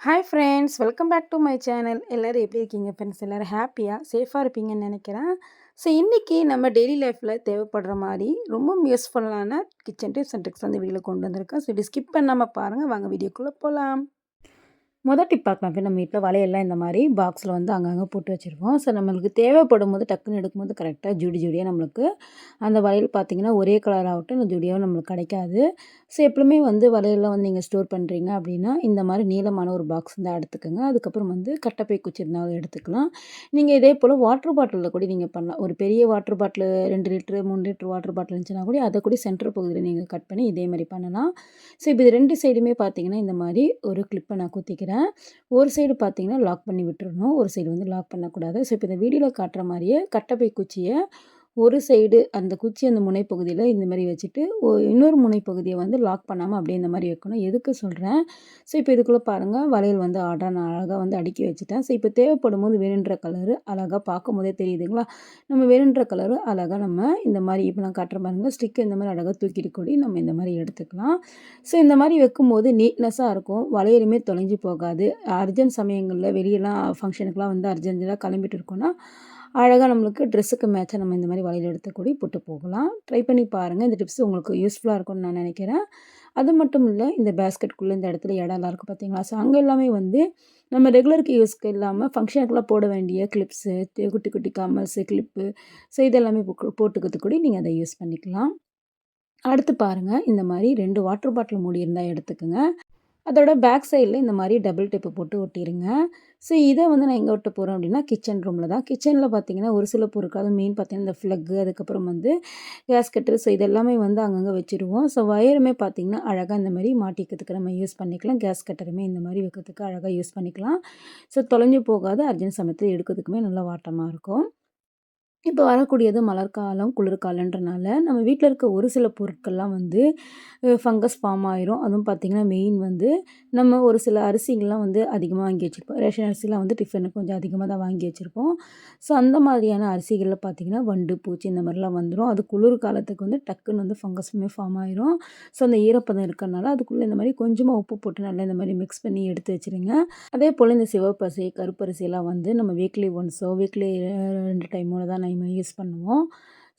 Hi friends welcome back to my channel எல்லோரும் எப்படி இருக்கீங்க ஃப்ரெண்ட்ஸ் எல்லோரும் ஹாப்பியாக சேஃபாக இருப்பீங்கன்னு நினைக்கிறேன். ஸோ இன்றைக்கி நம்ம டெய்லி லைஃப்பில் தேவைப்படுற மாதிரி ரொம்ப யூஸ்ஃபுல்லான கிச்சன் டிப்ஸ் அண்ட் ட்ரிக்ஸ் வந்து வீடியோவில் கொண்டு வந்திருக்கேன். ஸோ இது ஸ்கிப் பண்ணாமல் பாருங்கள் வாங்க வீடியோக்குள்ளே போகலாம் முதல் டிப் பார்க்கலாம் இப்போ நம்ம வீட்டில் வலையெல்லாம் இந்த மாதிரி பாக்ஸில் வந்து அங்கங்கே போட்டு வச்சுருக்கோம். ஸோ நம்மளுக்கு தேவைப்படும் போது டக்குன்னு எடுக்கும்போது கரெக்டாக ஜுடி ஜுடியாக நம்மளுக்கு அந்த வளையல் பார்த்திங்கன்னா ஒரே கலர் ஆகட்டும் இந்த ஜுடியாகவும் நம்மளுக்கு கிடைக்காது. ஸோ எப்பவுமே வந்து வலையெல்லாம் வந்து நீங்கள் ஸ்டோர் பண்ணுறீங்க அப்படின்னா இந்த மாதிரி நீளமான ஒரு பாக்ஸ் தான் எடுத்துக்கோங்க. அதுக்கப்புறம் வந்து கட்டப்பை குச்சி இருந்தாலும் எடுத்துக்கலாம். நீங்கள் இதே போல் வாட்டர் பாட்டிலில் கூட நீங்கள் பண்ணலாம். ஒரு பெரிய வாட்டர் பாட்டில் ரெண்டு லிட்ரு மூணு லிட்ரு வாட்டர் பாட்டில் இருந்துச்சுன்னா கூட அதை கூட சென்டர் பகுதியில் நீங்கள் கட் பண்ணி இதே மாதிரி பண்ணலாம். ஸோ இப்போ இது ரெண்டு சைடுமே பார்த்தீங்கன்னா இந்த மாதிரி ஒரு கிளிப்பை நான் குத்திக்கிறேன். ஒரு சைடு பார்த்தீங்கன்னா லாக் பண்ணி விட்டுறணும். ஒரு சைடு வந்து லாக் பண்ணக்கூடாது. ஸோ இப்போ இந்த வீடியோவில் காட்டுற மாதிரியே கட்டப்பை குச்சியை ஒரு சைடு அந்த குச்சி அந்த முனைப்பகுதியில் இந்த மாதிரி வச்சுட்டு இன்னொரு முனைப்பகுதியை வந்து லாக் பண்ணாமல் அப்படியே இந்த மாதிரி வைக்கணும். எதுக்கு சொல்கிறேன் ஸோ இப்போ இதுக்குள்ளே பாருங்கள் வளையல் வந்து ஆர்டர் நான் அழகாக வந்து அடுக்கி வச்சுட்டேன். ஸோ இப்போ தேவைப்படும் போது வேணுன்ற கலரு அழகாக பார்க்கும் போதே தெரியுதுங்களா? நம்ம வேணுன்ற கலரு அழகாக நம்ம இந்த மாதிரி இப்போ நான் காட்டுற பாருங்கள் ஸ்டிக்கு இந்த மாதிரி அழகாக தூக்கிட்டு கூடி நம்ம இந்த மாதிரி எடுத்துக்கலாம். ஸோ இந்த மாதிரி வைக்கும்போது நீட்னஸாக இருக்கும். வளையலுமே தொலைஞ்சு போகாது. அர்ஜென்ட் சமயங்களில் வெளியெல்லாம் ஃபங்க்ஷனுக்குலாம் வந்து அர்ஜென்ட்டாக கிளம்பிட்டு இருக்கோன்னா அழகாக நம்மளுக்கு ட்ரெஸ்ஸுக்கு மேட்சாக நம்ம இந்த மாதிரி வளையல் எடுத்துக்கூடி போட்டு போகலாம். ட்ரை பண்ணி பாருங்கள் இந்த டிப்ஸ் உங்களுக்கு யூஸ்ஃபுல்லாக இருக்கும்னு நான் நினைக்கிறேன். அது மட்டும் இல்லை இந்த பேஸ்கெட்குள்ளே இந்த இடத்துல இடம்லாம் இருக்குது பார்த்தீங்களா ஸோ அங்கே எல்லாமே வந்து நம்ம ரெகுலருக்கு யூஸ்க்கு இல்லாமல் ஃபங்க்ஷனுக்குலாம் போட வேண்டிய கிளிப்ஸு குட்டி குட்டி கமல்ஸு கிளிப்பு ஸோ இதெல்லாமே போட்டுக்கிறது கூட நீங்கள் அதை யூஸ் பண்ணிக்கலாம். அடுத்து பாருங்கள் இந்த மாதிரி ரெண்டு வாட்டர் பாட்டில் மூடி இருந்தால் எடுத்துக்கோங்க. அதோட பேக் சைடில் இந்த மாதிரி டபுள் டேப்பு போட்டு ஒட்டிடுங்க ஸோ இதை வந்து நான் எங்கே ஒட்ட போகிறோம் அப்படின்னா கிச்சன் ரூமில் தான். கிச்சனில் பார்த்தீங்கன்னா ஒரு சில பொருட்கள் அது மெயின் பார்த்தீங்கன்னா இந்த ஃப்ளக்கு அதுக்கப்புறம் வந்து கேஸ் கட்டர் ஸோ இதெல்லாமே வந்து அங்கங்கே வச்சுருவோம். ஸோ வயருமே பார்த்திங்கன்னா அழகாக இந்த மாதிரி மாட்டிக்கிறதுக்கு நம்ம யூஸ் பண்ணிக்கலாம். கேஸ் கட்டருமே இந்த மாதிரி வைக்கிறதுக்கு அழகாக யூஸ் பண்ணிக்கலாம். ஸோ தொலைஞ்சு போகாது. அர்ஜென்ட் சமயத்தில் எடுக்கிறதுக்குமே நல்லா வாட்டமாக இருக்கும். இப்போ வரக்கூடியது மலர்காலம் குளிர்காலன்றனால நம்ம வீட்டில் இருக்க ஒரு சில பொருட்கள்லாம் வந்து ஃபங்கஸ் ஃபார்ம் ஆயிரும். அதுவும் பார்த்திங்கன்னா மெயின் வந்து நம்ம ஒரு சில அரிசிங்கள்லாம் வந்து அதிகமாக வாங்கி வச்சுருப்போம். ரேஷன் அரிசிலாம் வந்து டிஃபனுக்கு கொஞ்சம் அதிகமாக தான் வாங்கி வச்சுருப்போம். ஸோ அந்த மாதிரியான அரிசிகளில் பார்த்திங்கன்னா வண்டு பூச்சி இந்த மாதிரிலாம் வந்துடும் அது குளிர் காலத்துக்கு வந்து டக்குன்னு வந்து ஃபங்கஸுமே ஃபார்ம் ஆயிரும். ஸோ அந்த ஈரப்பதம் இருக்கிறனால அதுக்குள்ளே இந்த மாதிரி கொஞ்சமாக உப்பு போட்டு நல்லா இந்த மாதிரி மிக்ஸ் பண்ணி எடுத்து வச்சுருங்க. அதே போல் இந்த சிவப்பரிசி கருப்பரிசியெல்லாம் வந்து நம்ம வீக்லி ஒன்ஸோ வீக்லி ரெண்டு டைமோ தான் நம்ம யூஸ் பண்ணுவோம்.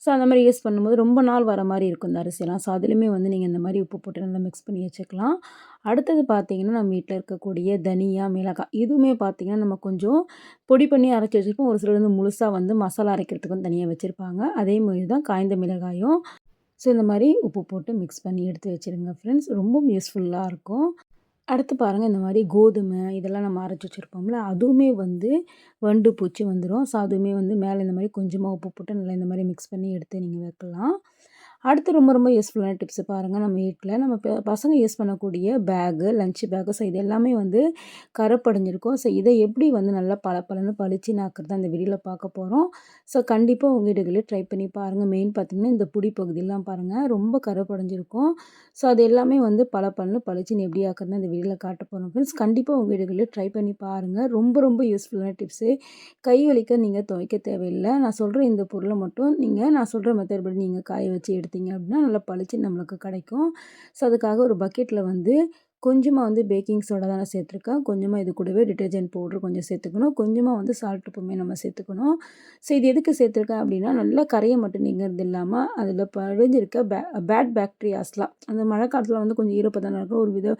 ஸோ அந்த மாதிரி யூஸ் பண்ணும்போது ரொம்ப நாள் வர மாதிரி இருக்கும் இந்த அரிசியெல்லாம். ஸோ அதுலேயுமே வந்து நீங்கள் இந்த மாதிரி உப்பு போட்டு நல்லா மிக்ஸ் பண்ணி வச்சுக்கலாம். அடுத்தது பார்த்திங்கன்னா நம்ம வீட்டில் இருக்கக்கூடிய தனியா மிளகாய் இதுவுமே பார்த்திங்கன்னா நம்ம கொஞ்சம் பொடி பண்ணி அரைச்சி வச்சுருப்போம். ஒரு சிலர் வந்து முழுசாக வந்து மசாலா அரைக்கிறதுக்கு வந்து தனியாக வச்சுருப்பாங்க. அதே மாதிரி தான் காய்ந்த மிளகாயும். ஸோ இந்த மாதிரி உப்பு போட்டு மிக்ஸ் பண்ணி எடுத்து வச்சுருங்க ஃப்ரெண்ட்ஸ் ரொம்ப யூஸ்ஃபுல்லாக இருக்கும். அடுத்து பாருங்கள் இந்த மாதிரி கோதுமை இதெல்லாம் நம்ம அரைச்சி வச்சுருப்போம்ல அதுவுமே வந்து வண்டு பூச்சி வந்துடும் ஸோ அதுவுமே வந்து மேலே இந்த மாதிரி கொஞ்சமாக உப்பு போட்டு நல்லா இந்த மாதிரி மிக்ஸ் பண்ணி எடுத்து நீங்கள் வைக்கலாம். அடுத்து ரொம்ப ரொம்ப யூஸ்ஃபுல்லான டிப்ஸு பாருங்கள் நம்ம வீட்டில் நம்ம பசங்க யூஸ் பண்ணக்கூடிய பேகு லஞ்ச் பேகு ஸோ இது எல்லாமே வந்து கரப்படைஞ்சிருக்கும். ஸோ இதை எப்படி வந்து நல்லா பல பலன்னு பளிச்சு நாக்கிறது அந்த வீடியோவில் பார்க்க போகிறோம் ஸோ கண்டிப்பாக உங்கள் வீடுகளே ட்ரை பண்ணி பாருங்கள் மெயின் பார்த்திங்கன்னா இந்த புடி பகுதியெல்லாம் பாருங்கள் ரொம்ப கரைப்படைஞ்சிருக்கும். ஸோ அது எல்லாமே வந்து பல பலன்னு பளிச்சுன்னு எப்படி ஆக்குறது அந்த வீடியோவில் காட்ட போகிறோம் ஃப்ரெண்ட்ஸ் கண்டிப்பாக உங்கள் வீடுகளே ட்ரை பண்ணி பாருங்கள் ரொம்ப ரொம்ப யூஸ்ஃபுல்லான டிப்ஸு கை வலிக்க நீங்கள் துவைக்க தேவையில்லை. நான் சொல்கிற இந்த பொருளை மட்டும் நீங்கள் நான் சொல்கிற மெத்தட் படி நீங்கள் காய வச்சு எடுத்து எடுத்தீங்க அப்படின்னா நல்லா பளிச்சு நம்மளுக்கு கிடைக்கும். ஸோ அதுக்காக ஒரு பக்கெட்டில் வந்து கொஞ்சமாக வந்து பேக்கிங் சோடா தான் நான் சேர்த்துருக்கேன். கொஞ்சமாக இது கூடவே டிட்டர்ஜென்ட் பவுட்ரு கொஞ்சம் சேர்த்துக்கணும். கொஞ்சமாக வந்து சால்ட் உப்புமே நம்ம சேர்த்துக்கணும். ஸோ இது எதுக்கு சேர்த்துருக்கேன் அப்படின்னா நல்லா கரையை மட்டும் நீங்கிறது இல்லாமல் அதில் படிஞ்சிருக்க பே பேட் பேக்டீரியாஸ்லாம் அந்த மழை காலத்தில் வந்து கொஞ்சம் ஈரப்பதம் இருக்கும். ஒரு வித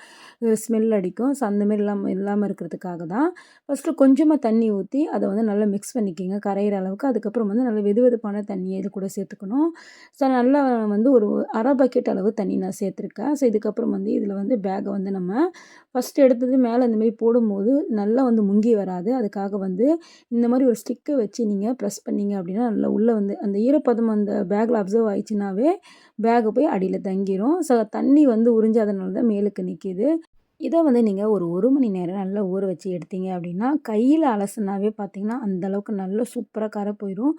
ஸ்மெல் அடிக்கும். ஸோ அந்தமாரி இல்லாமல் இல்லாமல் இருக்கிறதுக்காக தான். ஃபஸ்ட்டு கொஞ்சமாக தண்ணி ஊற்றி அதை வந்து நல்லா மிக்ஸ் பண்ணிக்கிங்க. கரையிற அளவுக்கு. அதுக்கப்புறம் வந்து நல்லா வெது வெதுப்பான தண்ணியை இது கூட சேர்த்துக்கணும். ஸோ நல்லா வந்து ஒரு அரை பக்கெட் அளவு தண்ணி நான் சேர்த்துருக்கேன். ஸோ இதுக்கப்புறம் வந்து இதில் வந்து பேக்கை வந்து நம்ம ஃபஸ்ட்டு எடுத்தது மேலே இந்தமாரி போடும்போது நல்லா வந்து முங்கி வராது. அதுக்காக வந்து இந்த மாதிரி ஒரு ஸ்டிக்கை வச்சு நீங்கள் ப்ரெஸ் பண்ணிங்க அப்படின்னா நல்லா உள்ளே வந்து அந்த ஈரப்பதம் அந்த பேக்கில் அப்சர்வ் ஆயிடுச்சுனாவே பேக்கை போய் அடியில் தங்கிடும் ஸோ தண்ணி வந்து உறிஞ்சாதனால தான் மேலுக்கு நிற்கிது இதை வந்து நீங்கள் ஒரு ஒரு மணி நேரம் நல்லா ஊற வச்சு எடுத்தீங்க அப்படின்னா கையில் அலசுனாவே பார்த்தீங்கன்னா அந்தளவுக்கு நல்லா சூப்பராக கரை போயிடும்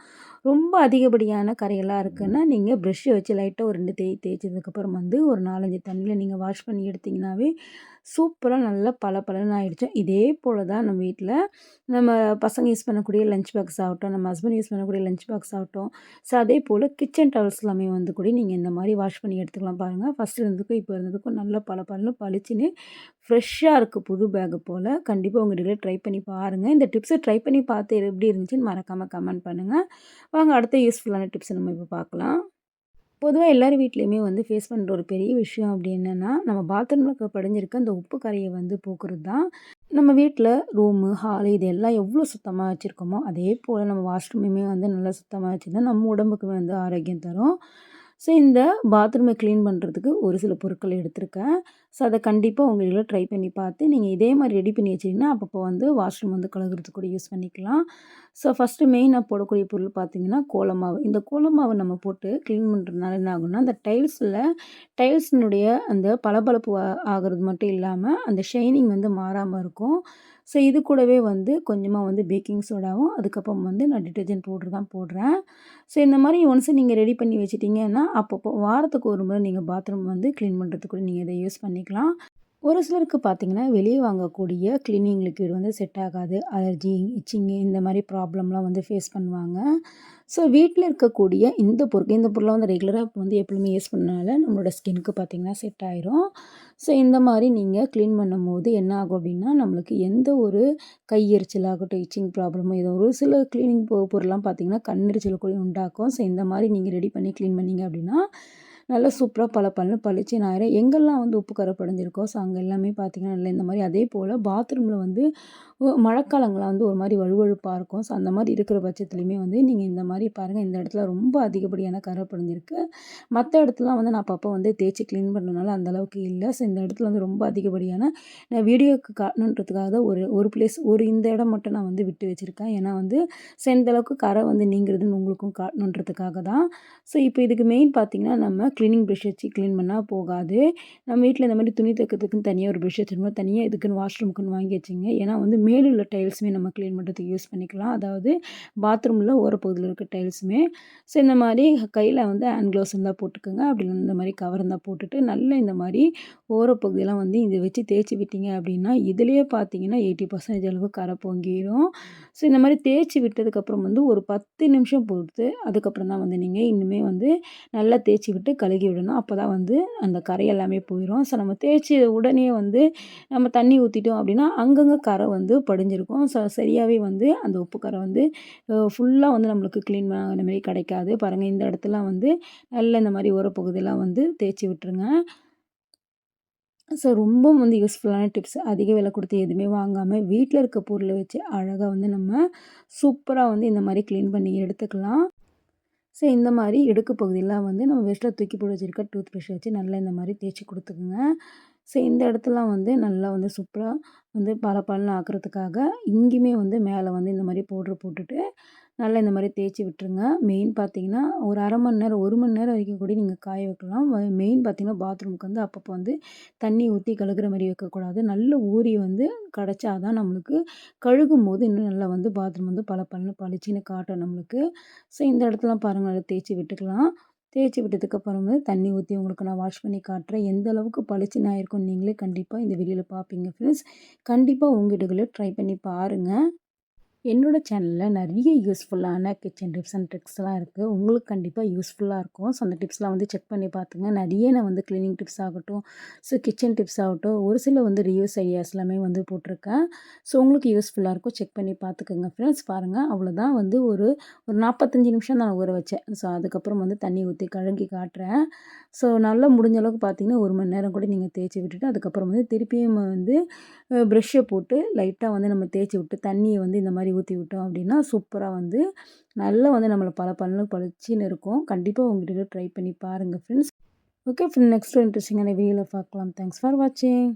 ரொம்ப அதிகப்படியான கரையெல்லாம் இருக்குன்னா நீங்கள் ப்ரெஷ்ஷை வச்சு லைட்டாக ஒரு ரெண்டு தேய் தேய்ச்சதுக்கப்புறம் வந்து ஒரு நாலஞ்சு தண்ணியில் நீங்கள் வாஷ் பண்ணி எடுத்திங்கனாவே சூப்பராக நல்லா பளபளன்னு ஆயிடுச்சு. இதே போல் தான் நம்ம வீட்டில் நம்ம பசங்க யூஸ் பண்ணக்கூடிய லஞ்ச் பாக்ஸ் ஆகட்டும் நம்ம ஹஸ்பண்ட் யூஸ் பண்ணக்கூடிய லஞ்ச் பாக்ஸ் ஆகட்டும் ஸோ அதே போல் கிச்சன் டவல்ஸ் எல்லாமே வந்து கூட நீங்கள் இந்த மாதிரி வாஷ் பண்ணி எடுத்துக்கலாம் பாருங்கள் ஃபஸ்ட்டு இருந்ததுக்கும் இப்போ இருந்ததுக்கும் நல்லா பளபளன்னு பளிச்சுன்னு ஃப்ரெஷ்ஷாக இருக்குது புது பேக்கு போல் கண்டிப்பாக உங்கள் வீட்டில் ட்ரை பண்ணி பாருங்கள் இந்த டிப்ஸை ட்ரை பண்ணி பார்த்து எப்படி இருந்துச்சுன்னு மறக்காமல் கமெண்ட் பண்ணுங்கள் வாங்க அடுத்த யூஸ்ஃபுல்லான டிப்ஸை நம்ம இப்போ பார்க்கலாம். பொதுவாக எல்லார் வீட்லேயுமே வந்து ஃபேஸ் பண்ணுற ஒரு பெரிய விஷயம் அப்படி என்னென்னா நம்ம பாத்ரூமில் படிஞ்சிருக்க அந்த உப்பு கரையை வந்து போக்குறது தான். நம்ம வீட்டில் ரூமு ஹாலு இது எல்லாம் எவ்வளோ சுத்தமாக வச்சுருக்கோமோ அதே போல் நம்ம வாஷ்ரூமையுமே வந்து நல்லா சுத்தமாக வச்சுருந்தா நம்ம உடம்புக்குமே வந்து ஆரோக்கியம் தரும். ஸோ இந்த பாத்ரூமை க்ளீன் பண்ணுறதுக்கு ஒரு சில பொருட்கள் எடுத்திருக்கேன். ஸோ அதை கண்டிப்பாக உங்கள் ட்ரை பண்ணி பார்த்து நீங்கள் இதே மாதிரி ரெடி பண்ணி வச்சிங்கன்னா அப்பப்போ வந்து வாஷ்ரூம் வந்து கழுகுறதுக்கு கூட யூஸ் பண்ணிக்கலாம். ஸோ ஃபஸ்ட்டு மெயினாக போடக்கூடிய பொருள் பார்த்திங்கன்னா கோலமாவு. இந்த கோலமாவை நம்ம போட்டு க்ளீன் பண்ணுறதுனால என்ன ஆகும்னா அந்த டைல்ஸில் டைல்ஸினுடைய அந்த பளபளப்பு ஆகிறது மட்டும் இல்லாமல் அந்த ஷைனிங் வந்து மாறாமல் இருக்கும். ஸோ இது கூடவே வந்து கொஞ்சமாக வந்து பேக்கிங் சோடாவும் அதுக்கப்புறம் வந்து நான் டிட்டர்ஜென்ட் பவுட்ரு தான் போடுறேன். ஸோ இந்த மாதிரி ஒன்ஸ் நீங்கள் ரெடி பண்ணி வச்சிட்டிங்கன்னா அப்பப்போ வாரத்துக்கு ஒரு முறை நீங்கள் பாத்ரூம் வந்து க்ளீன் பண்ணுறதுக்கு நீங்கள் இதை யூஸ் பண்ணிக்கலாம். ஒரு சிலருக்கு பார்த்திங்கன்னா வெளியே வாங்கக்கூடிய க்ளீனிங் லிக்விட் வந்து செட் ஆகாது. அலர்ஜி இச்சிங்கு இந்த மாதிரி ப்ராப்ளம்லாம் வந்து ஃபேஸ் பண்ணுவாங்க. ஸோ வீட்டில் இருக்கக்கூடிய இந்த பொருள் இந்த பொருளை வந்து ரெகுலராக வந்து எப்பவுமே யூஸ் பண்ணனால நம்மளோட ஸ்கின்னுக்கு பார்த்திங்கன்னா செட் ஆயிரும். ஸோ இந்த மாதிரி நீங்கள் க்ளீன் பண்ணும் போது என்ன ஆகும் அப்படின்னா நம்மளுக்கு எந்த ஒரு கை எரிச்சலாகட்டும் இச்சிங் ப்ராப்ளமோ ஏதோ ஒரு சில க்ளீனிங் பொருள்லாம் பார்த்திங்கன்னா கண்ணெரிச்சல் கூட உண்டாக்கும். ஸோ இந்த மாதிரி நீங்கள் ரெடி பண்ணி க்ளீன் பண்ணிங்க அப்படின்னா நல்லா சூப்பராக பல பல பளிச்சு ஆயிரும் எங்கெல்லாம் வந்து உப்பு கரை படிஞ்சிருக்கோ ஸோ அங்கே எல்லாமே பார்த்திங்கன்னா நல்லா இந்த மாதிரி அதே போல் பாத்ரூமில் வந்து மழைக்காலங்களில் வந்து ஒரு மாதிரி வழுவழுப்பாக இருக்கும். ஸோ அந்த மாதிரி இருக்கிற பட்சத்துலையுமே வந்து நீங்கள் இந்த மாதிரி பாருங்கள் இந்த இடத்துல ரொம்ப அதிகப்படியான கரை படிஞ்சிருக்கு. மற்ற இடத்துலாம் வந்து நான் அப்பப்போ வந்து தேய்ச்சி க்ளீன் பண்ணனால அந்தளவுக்கு இல்லை. ஸோ இந்த இடத்துல வந்து ரொம்ப அதிகப்படியான நான் வீடியோக்கு காட்டணுன்றதுக்காக தான் ஒரு ஒரு பிளேஸ் ஒரு இந்த இடம் மட்டும் நான் வந்து விட்டு வச்சுருக்கேன். ஏன்னா வந்து ஸோ இந்தளவுக்கு கரை வந்து நீங்கிறதுன்னு உங்களுக்கும் காட்டணுன்றதுக்காக தான். ஸோ இப்போ இதுக்கு மெயின் பார்த்திங்கன்னா நம்ம க்ளீனிங் ப்ரெஷ் வச்சு க்ளீன் பண்ணால் போகாது. நம்ம வீட்டில் இந்த மாதிரி துணி தைக்கிறதுக்குன்னு தனியாக ஒரு ப்ரெஷ் வச்சுருந்தோம் தனியாக இதுக்குன்னு வாஷ்ரூமுக்குன்னு வாங்கி வச்சுங்க. ஏன்னா வந்து மேலுள்ள டைல்ஸுமே நம்ம க்ளீன் பண்ணுறதுக்கு யூஸ் பண்ணிக்கலாம். அதாவது பாத்ரூமில் ஓரப்பகுதியில் இருக்க டைல்ஸுமே. ஸோ இந்த மாதிரி கையில் வந்து ஹேண்ட் க்ளவுஸ் இருந்தால் போட்டுக்கோங்க. அப்படி இந்த மாதிரி கவர் இருந்தால் போட்டுட்டு நல்லா இந்த மாதிரி ஓரப்பகுதியெல்லாம் வந்து இதை வச்சு தேய்ச்சி விட்டீங்க அப்படின்னா இதுலேயே பார்த்தீங்கன்னா எயிட்டி பர்சன்டேஜ் அளவு கரை பொங்கிடும் ஸோ இந்த மாதிரி தேய்ச்சி விட்டதுக்கப்புறம் வந்து ஒரு பத்து நிமிஷம் பொறுத்து அதுக்கப்புறம் தான் வந்து நீங்கள் இன்னுமே வந்து நல்லா தேய்ச்சி விட்டு கழுகி விடணும். அப்போ தான் வந்து அந்த கரை எல்லாமே போயிடும் ஸோ நம்ம தேய்ச்சி உடனே வந்து நம்ம தண்ணி ஊற்றிட்டோம் அப்படின்னா அங்கங்கே கரை வந்து படிஞ்சிருக்கும். ஸோ சரியாகவே வந்து அந்த உப்பு கரை வந்து ஃபுல்லாக வந்து நம்மளுக்கு க்ளீன் பண்ண மாதிரி கிடைக்காது. பாருங்கள் இந்த இடத்துலாம் வந்து நல்ல இந்த மாதிரி உரப்பகுதியெல்லாம் வந்து தேய்ச்சி விட்டுருங்க. ஸோ ரொம்ப வந்து யூஸ்ஃபுல்லான டிப்ஸ் அதிக விலை கொடுத்து எதுவுமே வாங்காமல் வீட்டில் இருக்க பொருளை வச்சு அழகாக வந்து நம்ம சூப்பராக வந்து இந்த மாதிரி க்ளீன் பண்ணி எடுத்துக்கலாம். ஸோ இந்த மாதிரி இடுக்கு பகுதியெலாம் வந்து நம்ம வெஸ்ட்டில் தூக்கி போட்டு வச்சுருக்க டூத் ப்ரஷ் வச்சு நல்லா இந்த மாதிரி தேய்ச்சி கொடுத்துக்குங்க. ஸோ இந்த இடத்துலாம் வந்து நல்லா வந்து சூப்பராக வந்து பளபளன்னு பலன்னு ஆக்கிறதுக்காக இங்கேயுமே வந்து மேலே வந்து இந்த மாதிரி பவுட்ரு போட்டுட்டு நல்லா இந்த மாதிரி தேய்ச்சி விட்டுருங்க. மெயின் பார்த்தீங்கன்னா ஒரு அரை மணி நேரம் ஒரு மணி நேரம் வரைக்கும் கூட நீங்கள் காய வைக்கலாம். மெயின் பார்த்தீங்கன்னா பாத்ரூமுக்கு வந்து அப்பப்போ வந்து தண்ணி ஊற்றி கழுகுற மாதிரி வைக்கக்கூடாது. நல்ல ஊறி வந்து கிடச்சா தான் நம்மளுக்கு கழுகும் போது இன்னும் நல்லா வந்து பாத்ரூம் வந்து பல பல பளிச்சின்னு காட்டும் நம்மளுக்கு. ஸோ இந்த இடத்துலாம் பாருங்கள் நல்லா தேய்ச்சி விட்டுக்கலாம். தேய்ச்சி விட்டதுக்கப்புறம் வந்து தண்ணி ஊற்றி உங்களுக்கு நான் வாஷ் பண்ணி காட்டுறேன். எந்த அளவுக்கு பளிச்சுன்னு ஆயிருக்கும் நீங்களே கண்டிப்பாக இந்த வீடியோவில் பார்ப்பீங்க ஃப்ரெண்ட்ஸ் கண்டிப்பாக உங்கள் வீடுகளை ட்ரை பண்ணி பாருங்கள் என்னோடய சேனலில் நிறைய யூஸ்ஃபுல்லான கிச்சன் டிப்ஸ் அண்ட் ட்ரிக்ஸ்லாம் இருக்குது உங்களுக்கு கண்டிப்பாக யூஸ்ஃபுல்லாக இருக்கும். ஸோ அந்த டிப்ஸ்லாம் வந்து செக் பண்ணி பார்த்துங்க. நிறைய நான் வந்து க்ளீனிங் டிப்ஸ் ஆகட்டும். ஸோ கிச்சன் டிப்ஸ் ஆகட்டும். ஒரு சில வந்து ரிவ்யூஸ் ஐடியாஸ் எல்லாமே வந்து போட்டிருக்கேன். ஸோ உங்களுக்கு யூஸ்ஃபுல்லாக இருக்கும். செக் பண்ணி பார்த்துக்கோங்க ஃப்ரெண்ட்ஸ் பாருங்கள் அவ்வளோதான் வந்து ஒரு ஒரு நாற்பத்தஞ்சு நிமிஷம் நான் ஊற வச்சேன். ஸோ அதுக்கப்புறம் வந்து தண்ணி ஊற்றி கழுங்கி காட்டுறேன். ஸோ நல்லா முடிஞ்ச அளவுக்கு பார்த்திங்கன்னா ஒரு மணி நேரம் கூட நீங்கள் தேய்ச்சி விட்டுட்டு அதுக்கப்புறம் வந்து திருப்பியும் வந்து ப்ரெஷ்ஷை போட்டு லைட்டாக வந்து நம்ம தேய்ச்சி விட்டு தண்ணியை வந்து இந்த மாதிரி மாதிரி ஊற்றி விட்டோம் அப்படின்னா சூப்பராக வந்து நல்லா வந்து நம்மளை பல பண்ணு பழிச்சின்னு இருக்கும். கண்டிப்பாக உங்கள்கிட்ட ட்ரை பண்ணி பாருங்கள் ஃப்ரெண்ட்ஸ் ஓகே ஃப்ரெண்ட் நெக்ஸ்ட் இன்ட்ரெஸ்டிங்கான வீடியோவில் பார்க்கலாம். தேங்க்ஸ் ஃபார் வாட்சிங்